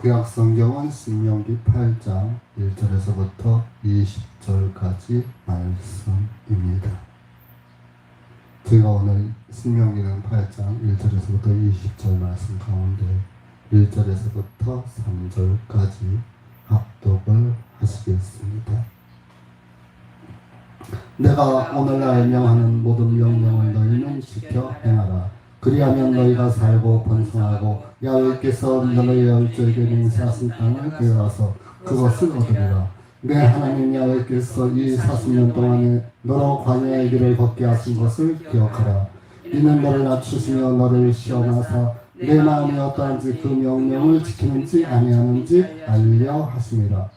구약 성경은 신명기 8장 1절에서부터 20절까지 말씀입니다. 제가 오늘 신명기는 8장 1절에서부터 20절 말씀 가운데 1절에서부터 3절까지 합독을 하시겠습니다. 내가 오늘날 명하는 모든 명령을 너희는 지켜 행하라. 그리하면 너희가 살고 번성하고 야훼께서 너희의 열조에게 맹세하신 땅을 빼앗아서 그것을 얻으리라. 내 하나님 야훼께서 이 40년 동안에 너로 광야의 길을 걷게 하신 것을 기억하라. 이는 너를 낮추시며 너를 시험하사 내 마음이 어떠한지 그 명령을 지키는지 아니하는지 알려 하심이라.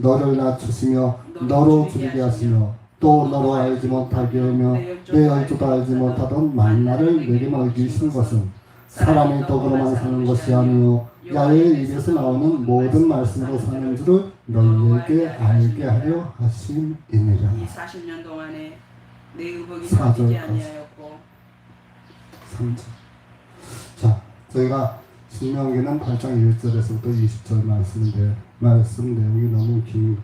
너를, 낮추시며 너로 줄이게 하시며 또 너로 알지 못하게 하며 내 열조도 알지 못하던 만나를 내게 먹이신 것은 사람의 떡으로만 사는 것이 아니요 야의 입에서 나오는 모든 말씀으로 사는 줄을 너희에게 알게 하려 하심이니라. 이 40년 동안에 내 의복이. 바뀌지 아니하였고 3절. 자, 저희가 신명기는 8장 1절에서부터 20절 말씀인데 말씀 내용이 너무 긴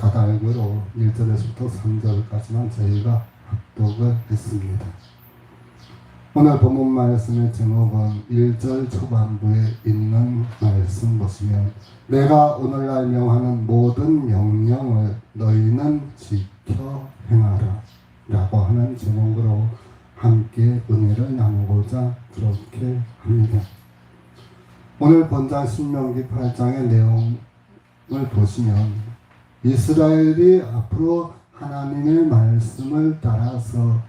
가닥으로 1절에서부터 3절까지만 저희가 합독을 했습니다. 오늘 본문 말씀의 제목은 1절 초반부에 있는 말씀 보시면 내가 오늘날 명하는 모든 명령을 너희는 지켜 행하라 라고 하는 제목으로 함께 은혜를 나누고자 그렇게 합니다. 오늘 본장 신명기 8장의 내용을 보시면 이스라엘이 앞으로 하나님의 말씀을 따라서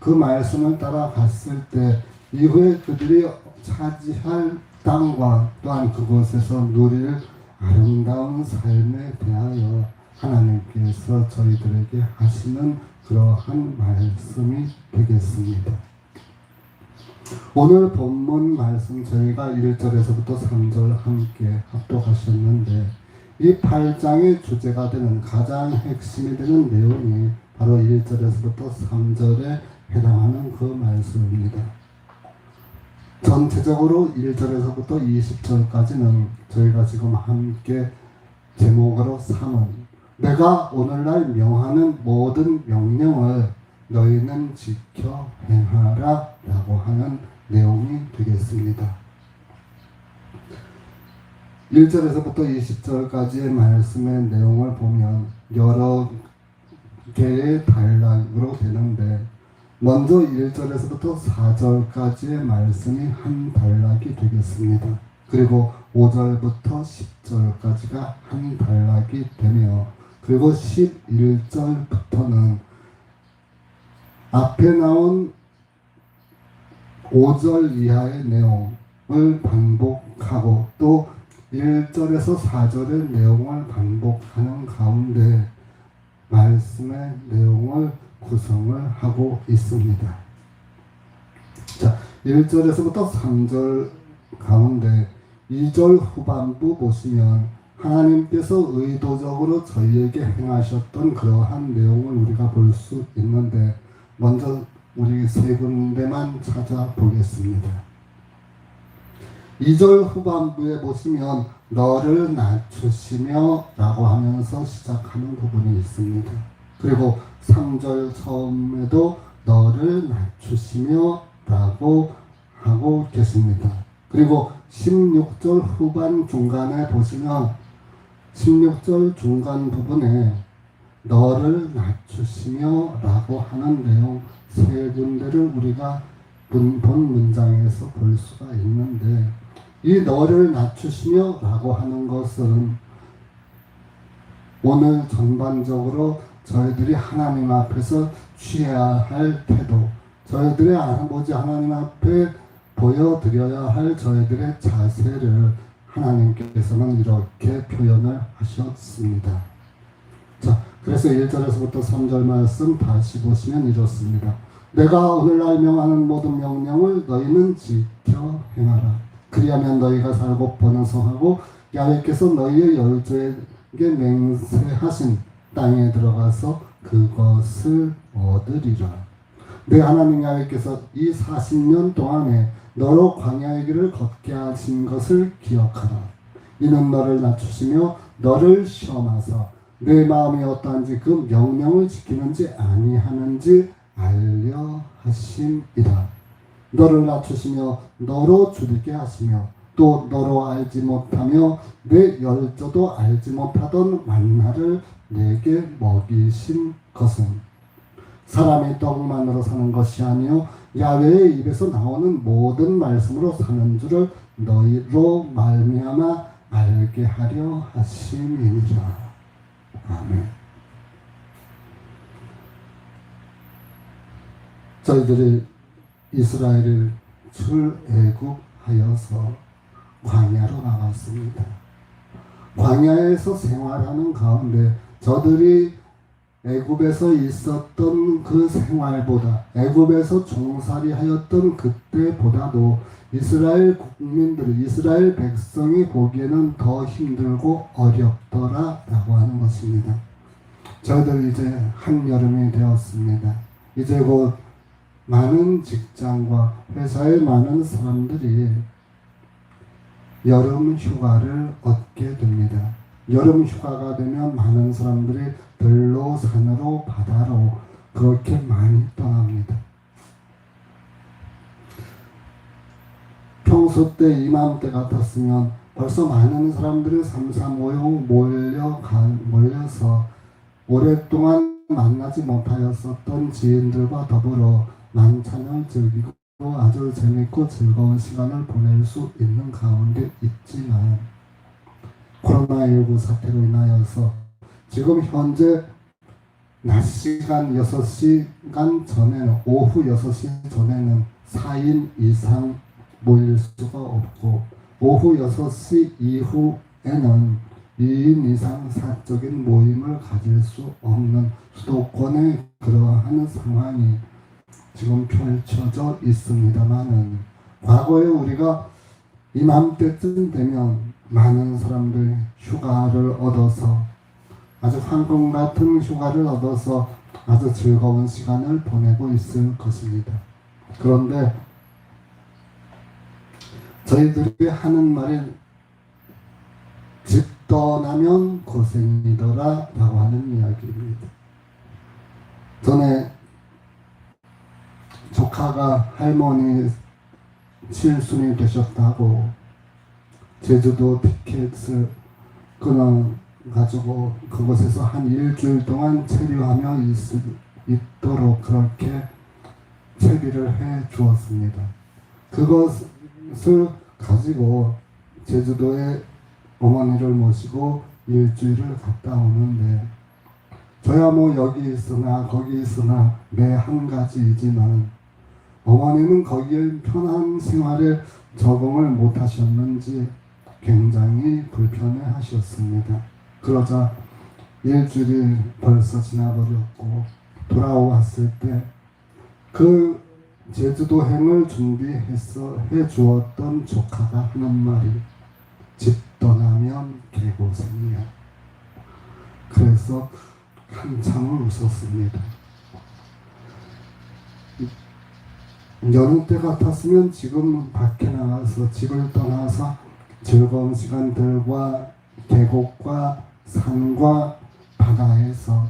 그 말씀을 따라갔을 때 이후에 그들이 차지할 땅과 또한 그곳에서 누릴 아름다운 삶에 대하여 하나님께서 저희들에게 하시는 그러한 말씀이 되겠습니다. 오늘 본문 말씀 저희가 1절에서부터 3절 함께 합독하셨는데 이 8장의 주제가 되는 가장 핵심이 되는 내용이 바로 1절에서부터 3절에 해당하는 그 말씀입니다. 전체적으로 1절에서부터 20절까지는 저희가 지금 함께 제목으로 삼은 내가 오늘날 명하는 모든 명령을 너희는 지켜 행하라 라고 하는 내용이 되겠습니다. 1절에서부터 20절까지의 말씀의 내용을 보면 여러 개의 단락으로 되는데 먼저 1절에서부터 4절까지의 말씀이 한 단락이 되겠습니다. 그리고 5절부터 10절까지가 한 단락이 되며 그리고 11절부터는 앞에 나온 5절 이하의 내용을 반복하고 또 1절에서 4절의 내용을 반복하는 가운데 말씀의 내용을 구성을 하고 있습니다. 자, 1절에서부터 3절 가운데 2절 후반부 보시면 하나님께서 의도적으로 저희에게 행하셨던 그러한 내용을 우리가 볼 수 있는데 먼저 우리 세 군데만 찾아보겠습니다. 2절 후반부에 보시면 너를 낮추시며 라고 하면서 시작하는 부분이 있습니다. 그리고 3절 처음에도 너를 낮추시며 라고 하고 계십니다. 그리고 16절 후반 중간에 보시면 16절 중간 부분에 너를 낮추시며 라고 하는 내용 세 군데를 우리가 본, 본 문장에서 볼 수가 있는데 이 너를 낮추시며 라고 하는 것은 오늘 전반적으로 저희들이 하나님 앞에서 취해야 할 태도, 저희들의 아버지 하나님 앞에 보여드려야 할 저희들의 자세를 하나님께서는 이렇게 표현을 하셨습니다. 자, 그래서 1절에서부터 3절 말씀 다시 보시면 이렇습니다. 내가 오늘날 명하는 모든 명령을 너희는 지켜 행하라. 그리하면 너희가 살고 번성하고 야훼께서 너희의 열조에게 맹세하신 땅에 들어가서 그것을 얻으리라. 내 하나님 야훼께서 이 40년 동안에 너로 광야의 길을 걷게 하신 것을 기억하라. 이는 너를 낮추시며 너를 시험하사 내 마음이 어떠한지 그 명령을 지키는지 아니하는지 알려 하심이라. 너를 낮추시며 너로 줄이게 하시며 또 너로 알지 못하며 내 열조도 알지 못하던 만나를 내게 먹이신 것은 사람의 떡만으로 사는 것이 아니요 야외의 입에서 나오는 모든 말씀으로 사는 줄을 너희로 말미암아 알게 하려 하심이니라. 아멘. 저희들이 이스라엘을 출애굽하여서 광야로 나갔습니다. 광야에서 생활하는 가운데 저들이 애굽에서 있었던 그 생활보다 애굽에서 종살이하였던 그때보다도 이스라엘 국민들, 이스라엘 백성이 보기에는 더 힘들고 어렵더라라고 하는 것입니다. 저희들 이제 한여름이 되었습니다. 이제 곧 많은 직장과 회사의 많은 사람들이 여름 휴가를 얻게 됩니다. 여름 휴가가 되면 많은 사람들이 들로 산으로 바다로 그렇게 많이 떠납니다. 평소 때 이맘때 같았으면 벌써 많은 사람들이 삼삼오오 몰려가 몰려서 오랫동안 만나지 못하였었던 지인들과 더불어 만찬을 즐기고 아주 재밌고 즐거운 시간을 보낼 수 있는 가운데 있지만 코로나19 사태로 인하여서 지금 현재 낮 시간 6시간 전에는 오후 6시 전에는 4인 이상 모일 수가 없고 오후 6시 이후에는 2인 이상 사적인 모임을 가질 수 없는 수도권의 그러한 상황이 지금 펼쳐져 있습니다만은 과거에 우리가 이맘때쯤 되면 많은 사람들이 휴가를 얻어서 아주 황금 같은 휴가를 얻어서 아주 즐거운 시간을 보내고 있을 것입니다. 그런데 저희들이 하는 말이 집 떠나면 고생이더라 라고 하는 이야기입니다. 전에 조카가 할머니 칠순이 되셨다고 제주도 티켓을 끊어 가지고 그곳에서 한 일주일 동안 체류하며 있, 있도록 그렇게 채비를 해 주었습니다. 그것을 가지고 제주도에 어머니를 모시고 일주일을 갔다 오는데 저야 뭐 여기 있으나 거기 있으나 매 한 가지이지만 어머니는 거기에 편한 생활에 적응을 못 하셨는지 굉장히 불편해 하셨습니다. 그러자 일주일이 벌써 지나버렸고 돌아왔을 때 그 제주도행을 준비해서 해 주었던 조카가 하는 말이 집 떠나면 개고생이야. 그래서 한참을 웃었습니다. 여느 때 같았으면 지금 밖에 나가서 집을 떠나서 즐거운 시간들과 계곡과 산과 바다에서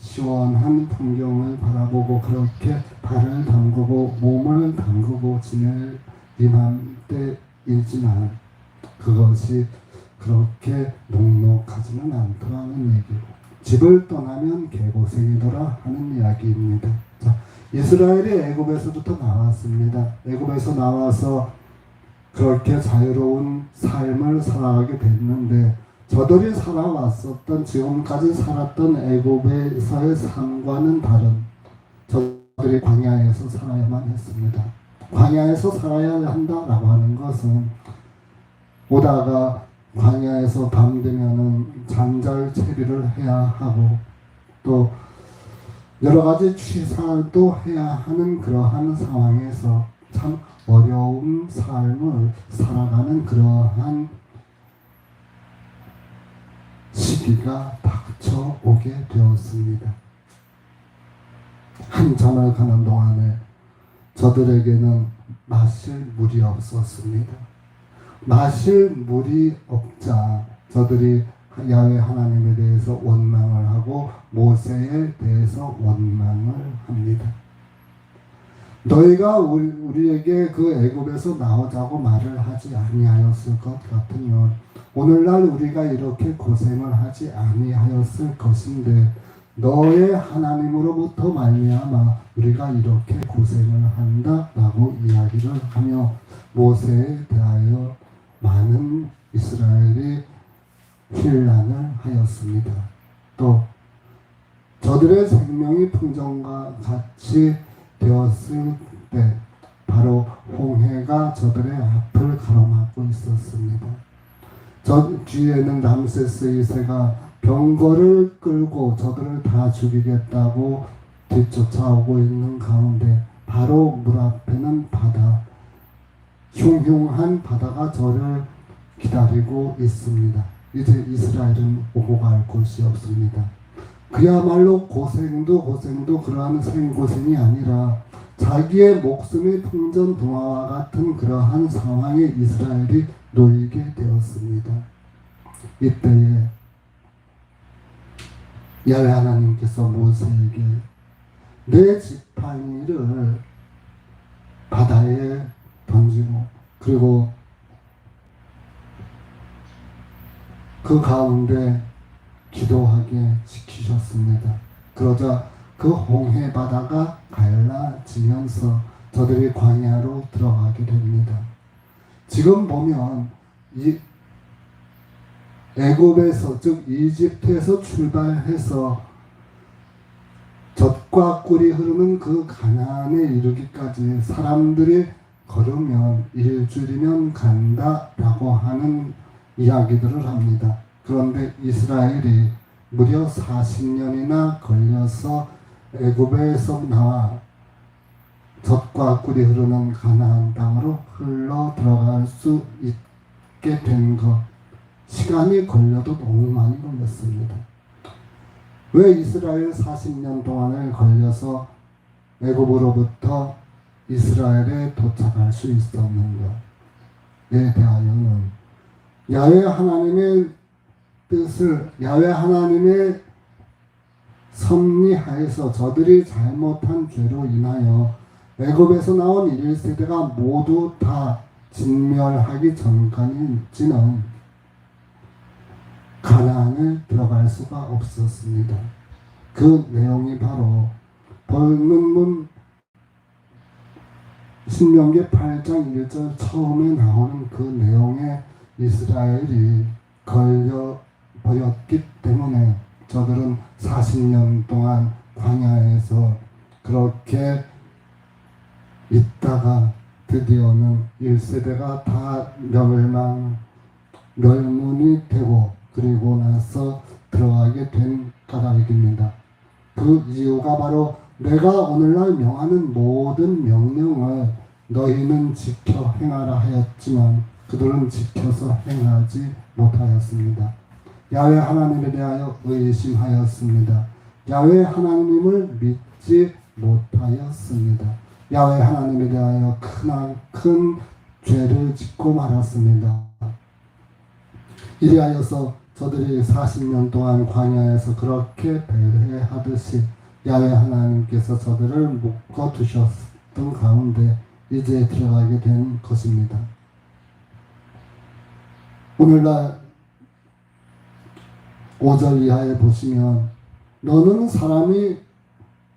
시원한 풍경을 바라보고 그렇게 발을 담그고 몸을 담그고 지낼 이맘때이지만 그것이 그렇게 녹록하지는 않더라는 얘기고 집을 떠나면 개고생이더라 하는 이야기입니다. 자, 이스라엘이 애굽에서부터 나왔습니다. 애굽에서 나와서 그렇게 자유로운 삶을 살아가게 됐는데 저들이 살아왔었던 지금까지 살았던 애굽에서의 삶과는 다른 저들이 광야에서 살아야만 했습니다. 광야에서 살아야 한다라고 하는 것은 오다가 광야에서 밤 되면은 잠잘 채비를 해야 하고 또 여러 가지 취사도 해야 하는 그러한 상황에서 참 어려운 삶을 살아가는 그러한 시기가 닥쳐오게 되었습니다. 한참을 가는 동안에 저들에게는 마실 물이 없었습니다. 마실 물이 없자 저들이 야외 하나님에 대해서 하고 모세에 대해서 원망을 합니다. 너희가 우리, 우리에게 그 애굽에서 나오자고 말을 하지 아니하였을 것 같으면 오늘날 우리가 이렇게 고생을 하지 아니하였을 것인데 너의 하나님으로부터 말미암아 우리가 이렇게 고생을 한다라고 이야기를 하며 모세에 대하여 많은 이스라엘이 힐난을 하였습니다. 또 저들의 생명이 풍정과 같이 되었을 때 바로 홍해가 저들의 앞을 가로막고 있었습니다. 저 뒤에는 람세스 2세가 병거를 끌고 저들을 다 죽이겠다고 뒤쫓아오고 있는 가운데 바로 물 앞에는 바다 흉흉한 바다가 저를 기다리고 있습니다. 이제 이스라엘은 오고 갈 곳이 없습니다. 그야말로 고생도 고생도 그러한 생고생이 아니라 자기의 목숨이 풍전등화와 같은 그러한 상황에 이스라엘이 놓이게 되었습니다. 이때에 야외 하나님께서 모세에게 내 지팡이를 바다에 던지고 그리고 그 가운데 기도하게 시키셨습니다. 그러자 그 홍해 바다가 갈라지면서 저들이 광야로 들어가게 됩니다. 지금 보면 이 애굽에서 즉 이집트에서 출발해서 젖과 꿀이 흐르는 그 가나안에 이르기까지 사람들이 걸으면 일주일이면 간다라고 하는 이야기들을 합니다. 그런데 이스라엘이 무려 40년이나 걸려서 애굽에서 나와 젖과 꿀이 흐르는 가나안 땅으로 흘러 들어갈 수 있게 된 것. 시간이 걸려도 너무 많이 걸렸습니다. 왜 이스라엘 40년 동안을 걸려서 애굽으로부터 이스라엘에 도착할 수 있었는가에 대하여는 야외 하나님의 뜻을 야외 하나님의 섭리하에서 저들이 잘못한 죄로 인하여 애굽에서 나온 1세대가 모두 다 진멸하기 전까지는 가나안을 들어갈 수가 없었습니다. 그 내용이 바로 벌문문 신명기 8장 1절 처음에 나오는 그 내용에 이스라엘이 걸려 버렸기 때문에 저들은 40년 동안 광야에서 그렇게 있다가 드디어는 1세대가 다 멸망, 멸문이 되고 그리고 나서 들어가게 된 까닭입니다. 그 이유가 바로 내가 오늘날 명하는 모든 명령을 너희는 지켜 행하라 하였지만 그들은 지켜서 행하지 못하였습니다. 야외 하나님에 대하여 의심하였습니다. 야외 하나님을 믿지 못하였습니다. 야외 하나님에 대하여 크나큰 죄를 짓고 말았습니다. 이리하여서 저들이 40년 동안 광야에서 그렇게 배회하듯이 야외 하나님께서 저들을 묶어 두셨던 가운데 이제 들어가게 된 것입니다. 오늘날 5절 이하에 보시면 너는 사람이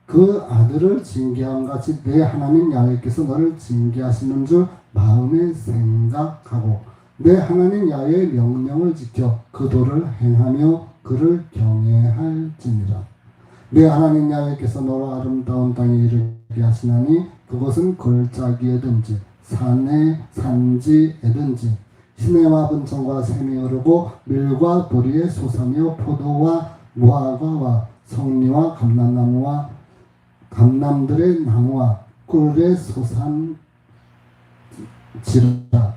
그 아들을 징계함 같이 내 하나님 야훼께서 너를 징계하시는 줄 마음에 생각하고 내 하나님 야훼의 명령을 지켜 그 도를 행하며 그를 경외할지니라. 내 하나님 야훼께서 너로 아름다운 땅에 이르게 하시나니 그것은 골짜기에든지 산에 산지에든지 시내와 분천과 샘이 흐르고 밀과 보리에 솟아며 포도와 무화과와 성리와 감람나무와 감람들의 나무와 꿀에 솟한 지르다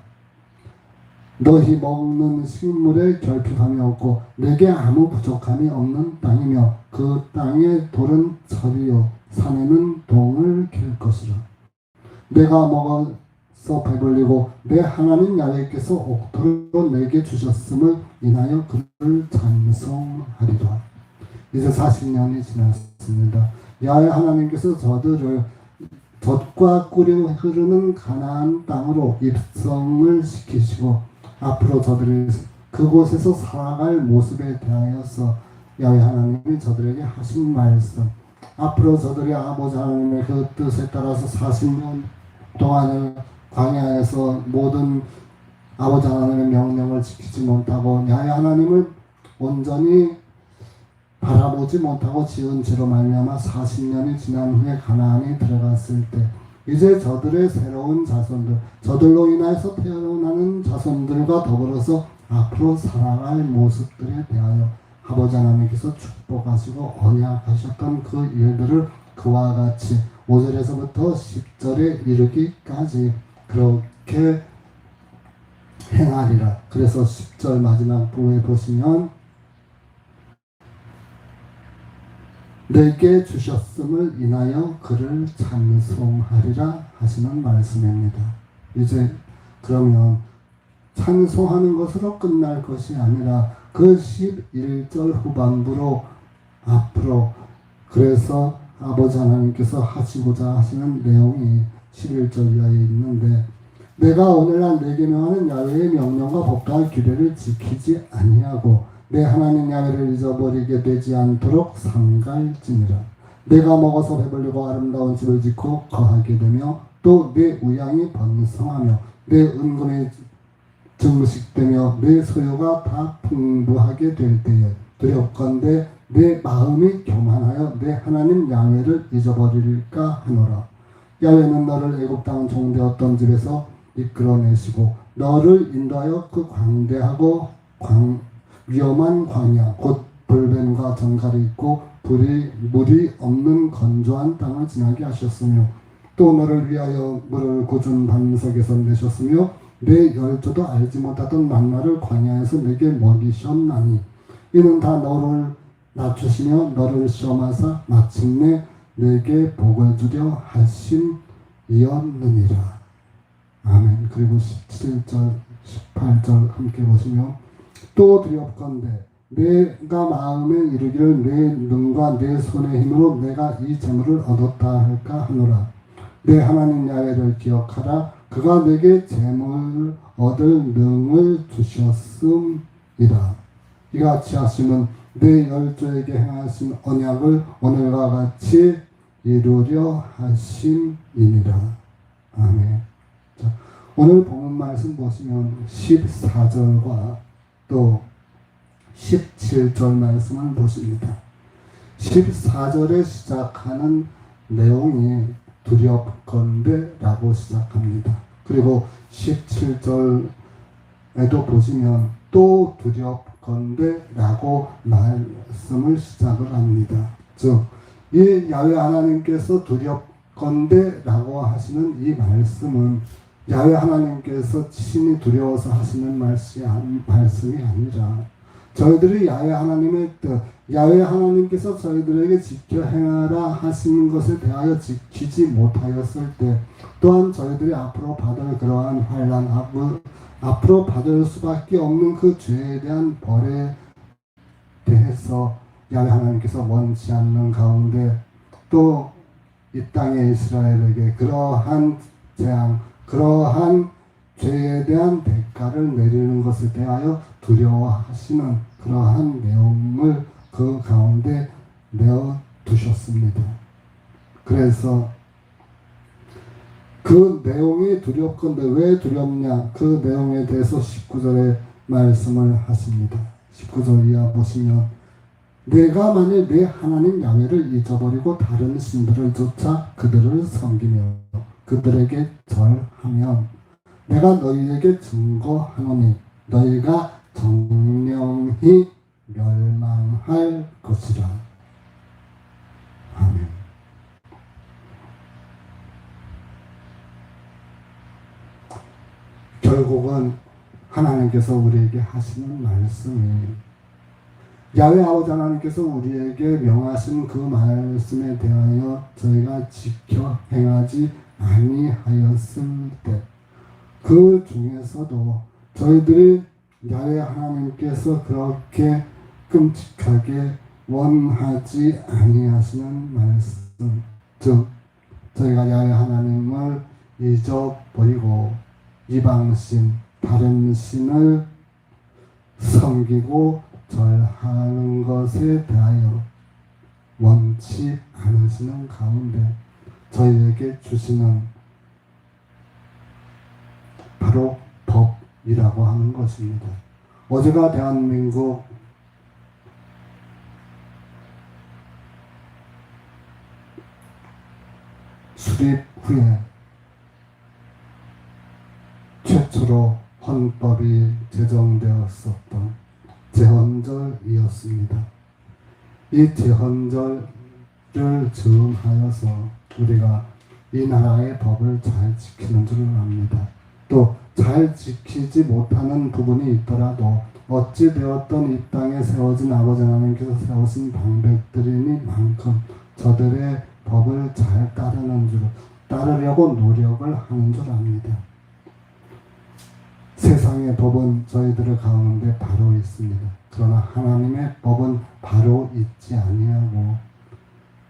너희 먹는 식물에 결핍함이 없고 내게 아무 부족함이 없는 땅이며 그 땅의 돌은 철이요 산에는 동을 캘 것이라. 내가 야외에 서 배불리고 내 하나님 야외께서 옥토로 내게 주셨음을 인하여 그를 찬송하리라. 이제 40년이 지났습니다. 야외 하나님께서 저들을 젖과 꿀이 흐르는 가나안 땅으로 입성을 시키시고 앞으로 저들이 그곳에서 살아갈 모습에 대하여서 야외 하나님이 저들에게 하신 말씀 앞으로 저들이 아버지 하나님의 그 뜻에 따라서 40년 동안을 광야에서 모든 아버지 하나님의 명령을 지키지 못하고 야외 하나님을 온전히 바라보지 못하고 지은 죄로 말미암아 40년이 지난 후에 가나안에 들어갔을 때 이제 저들의 새로운 자손들 저들로 인하여서 태어나는 자손들과 더불어서 앞으로 살아갈 모습들에 대하여 아버지 하나님께서 축복하시고 언약하셨던 그 일들을 그와 같이 5절에서부터 10절에 이르기까지 그렇게 행하리라. 그래서 10절 마지막 부분에 보시면 내게 주셨음을 인하여 그를 찬송하리라 하시는 말씀입니다. 이제 그러면 찬송하는 것으로 끝날 것이 아니라 그 11절 후반부로 앞으로 그래서 아버지 하나님께서 하시고자 하시는 내용이 11절 이하에 있는데 내가 오늘날 내게 명하는 야외의 명령과 법과 규례를 지키지 아니하고 내 하나님 야외를 잊어버리게 되지 않도록 삼갈지니라. 내가 먹어서 배불리고 아름다운 집을 짓고 거하게 되며 또 내 우양이 번성하며 내 은금이 증식되며 내 소유가 다 풍부하게 될 때에 두렵건대 내 마음이 교만하여 내 하나님 야외를 잊어버릴까 하노라 야외는 너를 땅 종되었던 집에서 이끌어내시고 너를 인도하여 그 광대하고 광, 위험한 광야 곧 불뱀과 정갈이 있고 불이 물이 없는 건조한 땅을 지나게 하셨으며 또 너를 위하여 물을 고준 반석에서 내셨으며 내 열조도 알지 못하던 만나를 광야에서 내게 먹이셨나니 이는 다 너를 낮추시며 너를 시험하사 마침내 내게 복을 주려 하심이었느니라. 아멘. 그리고 17절 18절 함께 보시면 또 두렵건대 내가 마음에 이르기를 내 눈과 내 손의 힘으로 내가 이 재물을 얻었다 할까 하노라. 내 하나님 야외를 기억하라. 그가 내게 재물 얻을 능을 주셨음이라. 이같이 하심은 내 열조에게 행하신 언약을 오늘과 같이 이루려 하심이니라 아멘 자, 오늘 본문 말씀 보시면 14절과 또 17절 말씀을 보십니다. 14절에 시작하는 내용이 두렵건대라고 시작합니다. 그리고 17절에도 보시면 또 두렵건대라고 말씀을 시작을 합니다. 즉, 이 야외 하나님께서 두렵건대라고 하시는 이 말씀은 야외 하나님께서 친히 두려워서 하시는 말씀이, 아니- 말씀이 아니라 저희들이 야외 하나님의 뜻, 야외 하나님께서 저희들에게 지켜 행하라 하시는 것에 대하여 지키지 못하였을 때 또한 저희들이 앞으로 받을 그러한 환란, 앞으로 받을 수밖에 없는 그 죄에 대한 벌에 대해서 야외 하나님께서 원치 않는 가운데 또 이 땅의 이스라엘에게 그러한 재앙, 그러한 죄에 대한 대가를 내리는 것에 대하여 두려워하시는 그러한 내용을 그 가운데 내어 두셨습니다. 그래서 그 내용이 두렵건데 왜 두렵냐? 그 내용에 대해서 19절에 말씀을 하십니다. 19절 이하 보시면 내가 만일 내 하나님 야외를 잊어버리고 다른 신들을 쫓아 그들을 섬기며 그들에게 절하면 내가 너희에게 증거하노니 너희가 정령히 멸망할 것이라. 아멘. 결국은 하나님께서 우리에게 하시는 말씀이 야외 아버지 하나님께서 우리에게 명하신 그 말씀에 대하여 저희가 지켜 행하지 아니하였을 때 그 중에서도 저희들이 야외 하나님께서 그렇게 끔찍하게 원하지 아니하시는 말씀 즉 저희가 야외 하나님을 잊어버리고 이방신 다른 신을 섬기고 절하는 것에 대하여 원치 않으시는 가운데 저희에게 주시는 바로 법이라고 하는 것입니다. 어제가 대한민국 수립 후에 최초로 헌법이 제정되었었던 제헌절이었습니다. 이 제헌절을 즈음하여서 우리가 이 나라의 법을 잘 지키는 줄 압니다. 또 잘 지키지 못하는 부분이 있더라도 어찌 되었던 이 땅에 세워진 아버지 하나님께서 세우신 방백들이니만큼 저들의 법을 잘 따르는 줄 따르려고 노력을 하는 줄 압니다. 세상의 법은 저희들의 가운데 바로 있습니다. 그러나 하나님의 법은 바로 있지 아니하고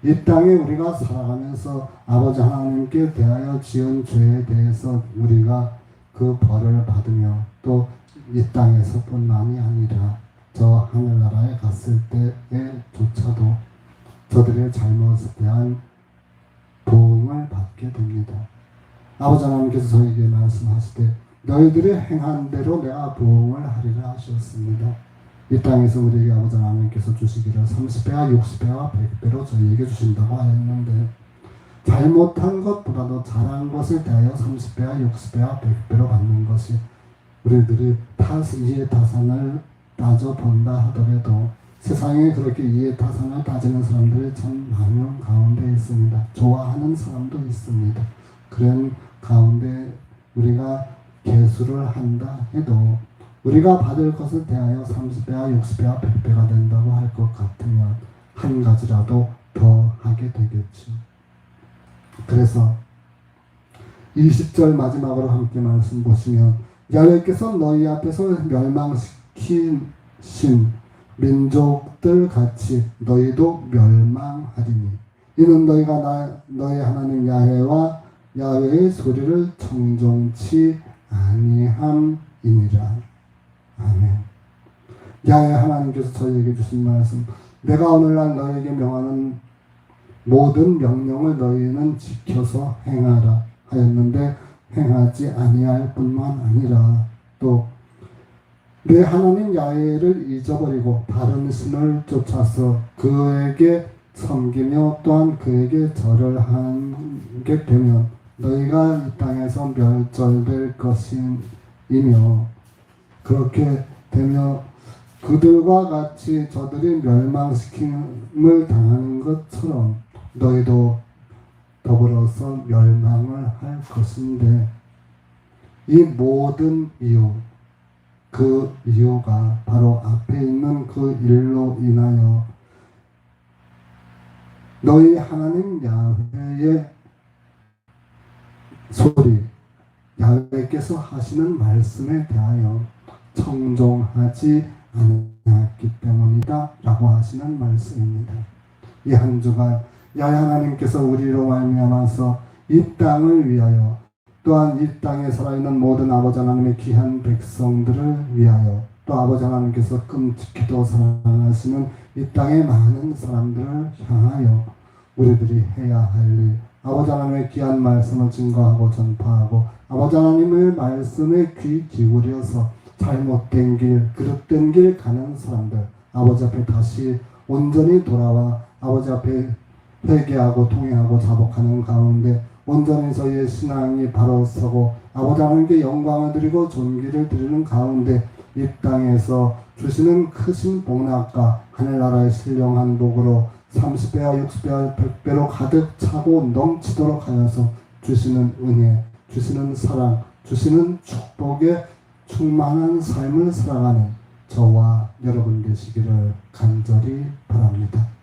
이 땅에 우리가 살아가면서 아버지 하나님께 대하여 지은 죄에 대해서 우리가 그 벌을 받으며 또 이 땅에서뿐만이 아니라 저 하늘나라에 갔을 때에조차도 저들의 잘못에 대한 보응을 받게 됩니다. 아버지 하나님께서 저에게 말씀하시되 너희들이 행한 대로 내가 보응을 하리라 하셨습니다. 이 땅에서 우리에게 아버지 하나님께서 주시기를 30배와 60배와 100배로 저희에게 주신다고 하였는데 잘못한 것보다도 잘한 것을 대하여 30배와 60배와 100배로 받는 것이 우리들이 이해 타산을 따져 본다 하더라도 세상에 그렇게 이해 타산을 따지는 사람들이 참 많은 가운데 있습니다. 좋아하는 사람도 있습니다. 그런 가운데 우리가 개수를 한다 해도 우리가 받을 것을 대하여 30배와 60배와 100배가 된다고 할 것 같으면 한 가지라도 더 하게 되겠죠. 그래서 20절 마지막으로 함께 말씀 보시면 야외께서 너희 앞에서 멸망시킨 민족들 같이 너희도 멸망하리니 이는 너희가 나, 너희 하나님 야훼와 야훼의 소리를 청종치 아니함이니라. 아멘. 야훼 하나님께서 저희에게 주신 말씀 내가 오늘날 너희에게 명하는 모든 명령을 너희는 지켜서 행하라 하였는데 행하지 아니할 뿐만 아니라 또 내 하나님 야훼를 잊어버리고 다른 신을 쫓아서 그에게 섬기며 또한 그에게 절을 하게 되면 너희가 이 땅에서 멸절될 것이며 그렇게 되며 그들과 같이 저들이 멸망시킴을 당하는 것처럼 너희도 더불어서 멸망을 할 것인데 이 모든 이유 그 이유가 바로 앞에 있는 그 일로 인하여 너희 하나님 야훼의 소리 야훼께서 하시는 말씀에 대하여 청종하지 않았기 때문이다 라고 하시는 말씀입니다. 이 한 주간 야훼 하나님께서 우리로 말미암아서 이 땅을 위하여 또한 이 땅에 살아있는 모든 아버지 하나님의 귀한 백성들을 위하여 또 아버지 하나님께서 끔찍히도 사랑하시는 이 땅의 많은 사람들을 향하여 우리들이 해야 할 일, 아버지 하나님의 귀한 말씀을 증거하고 전파하고 아버지 하나님의 말씀에 귀 기울여서 잘못된 길, 그릇된 길 가는 사람들. 아버지 앞에 다시 온전히 돌아와 아버지 앞에 회개하고 통회하고 자복하는 가운데 온전히 저희의 신앙이 바로 서고 아버지 하나님께 영광을 드리고 존귀를 드리는 가운데 이 땅에서 주시는 크신 복락과 하늘나라의 신령한 복으로 30배와 60배와 100배로 가득 차고 넘치도록 하여서 주시는 은혜, 주시는 사랑, 주시는 축복에 충만한 삶을 살아가는 저와 여러분 되시기를 간절히 바랍니다.